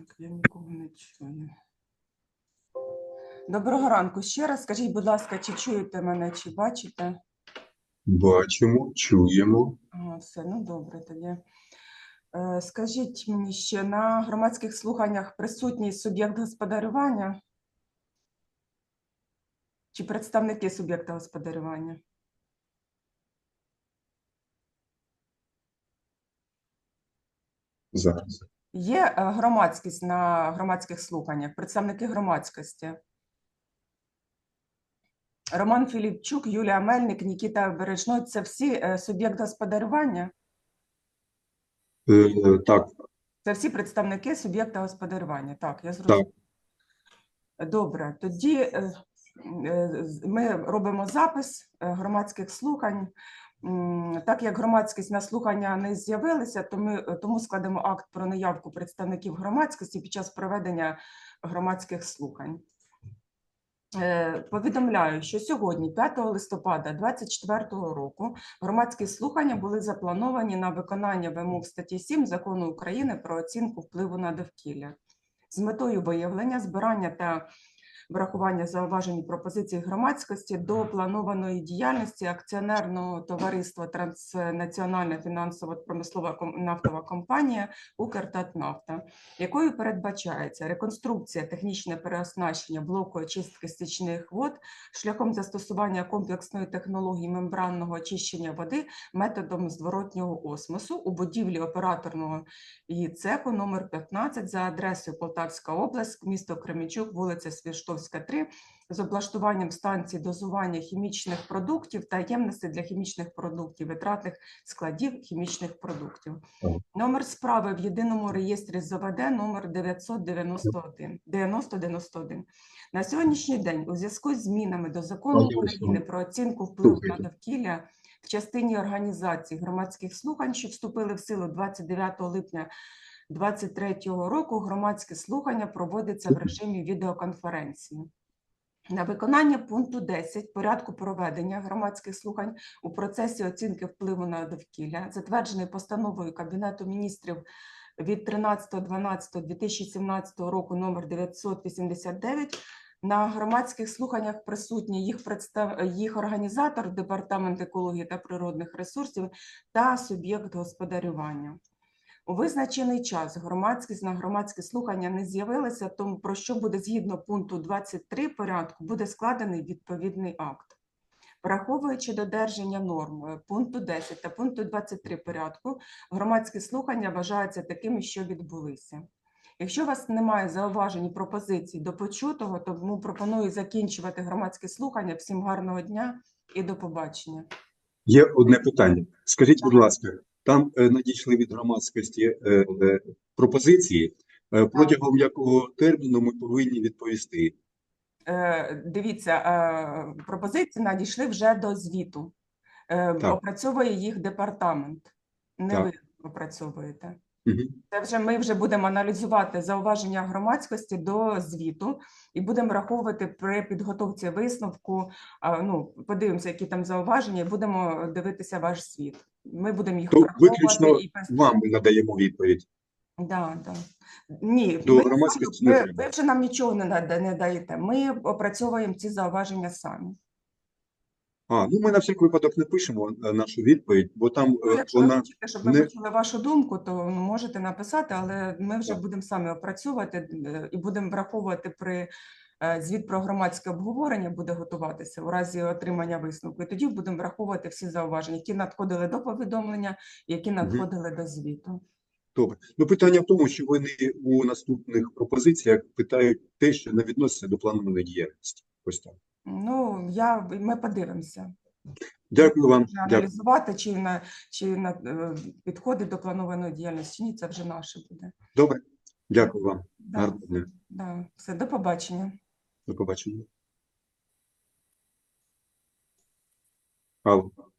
Так, я нікого не чую. Доброго ранку ще раз. Скажіть, будь ласка, чи чуєте мене, чи бачите? Бачимо, чуємо. Ага, все, ну добре тоді. Е, Скажіть мені ще, на громадських слуханнях присутній суб'єкт господарювання? Чи представники суб'єкта господарювання? Зараз. Є е, громадськість на громадських слуханнях, представники громадськості? Роман Філіпчук, Юлія Мельник, Нікіта Бережной – це всі е, суб'єкт господарювання? Е, так, Це всі представники суб'єкта господарювання. Так, я зрозуміла. Добре, тоді е, ми робимо запис громадських слухань. Так як громадськість на слухання не з'явилися, то ми е, тому складемо акт про наявку представників громадськості під час проведення громадських слухань. Е, Повідомляю, що сьогодні, 5 листопада 2024 року, громадські слухання були заплановані на виконання вимог статті 7 Закону України про оцінку впливу на довкілля з метою виявлення, збирання та врахування зауважень і пропозицій громадськості до планованої діяльності акціонерного товариства Транснаціональна фінансово-промислова нафтова компанія «Укртатнафта», якою передбачається реконструкція, технічне переоснащення блоку очистки стічних вод шляхом застосування комплексної технології мембранного очищення води методом зворотнього осмосу у будівлі операторного її цеху номер 15 за адресою Полтавська область, місто Кременчук, вулиця Свіштовська, 3, з облаштуванням станції дозування хімічних продуктів та ємностей для хімічних продуктів, витратних складів хімічних продуктів. Номер справи в єдиному реєстрі ЗВД номер 991 9091. На сьогоднішній день у зв'язку з змінами до закону України про оцінку впливу на довкілля в частині організації громадських слухань, що вступили в силу 29 липня 2023 року, громадське слухання проводиться в режимі відеоконференції. На виконання пункту 10 порядку проведення громадських слухань у процесі оцінки впливу на довкілля, затверджений постановою Кабінету міністрів від 13.12.2017 року номер 989, на громадських слуханнях присутні їх представ... їх організатор, департамент екології та природних ресурсів та суб'єкт господарювання. У визначений час громадськість на громадські слухання не з'явилася, тому про що буде згідно пункту 23 порядку буде складений відповідний акт. Враховуючи додержання норм е, пункту 10 та пункту 23 порядку, громадські слухання вважаються такими, що відбулися. Якщо у вас немає зауважень і пропозицій до почутого, то тому пропоную закінчувати громадські слухання. Всім гарного дня і до побачення. Є одне питання. Скажіть, будь ласка, там е, надійшли від громадськості е, е, пропозиції, протягом якого терміну ми повинні відповісти? Дивіться, пропозиції надійшли вже до звіту. Так. Опрацьовує їх департамент. Не Так. ви опрацьовуєте. Це вже ми вже будемо аналізувати зауваження громадськості до звіту і будемо враховувати при підготовці висновку. Ну, подивимося, які там зауваження, і будемо дивитися ваш звіт. Ми будемо їх То виключно і Вам надаємо відповідь. Да, да. Ні, До ми громадськості не ви, треба. ви вже нам нічого не, нада- не даєте. Ми опрацьовуємо ці зауваження самі. А, ну ми на всяк випадок не пишемо е, нашу відповідь, бо там Ну, е, якщо ви вона хочете, щоб ми не- почули вашу думку, то ну, можете написати, але ми вже Так. будемо самі опрацьовувати е, і будемо враховувати при звіт про громадське обговорення буде готуватися у разі отримання висновку. І тоді будемо враховувати всі зауваження, які надходили до повідомлення, які надходили до звіту. добре. Ну питання в тому, що вони у наступних пропозиціях питають те, що не відноситься до планованої діяльності. Ось так. Ну я ми подивимося. Дякую вам. Можна Дякую. аналізувати, чи на чи на е, підходить до планованої діяльності. чи Ні, це вже наше буде. Добре. Дякую вам. Да, Гарного дня. да. Все, до побачення. До побачення. Алло.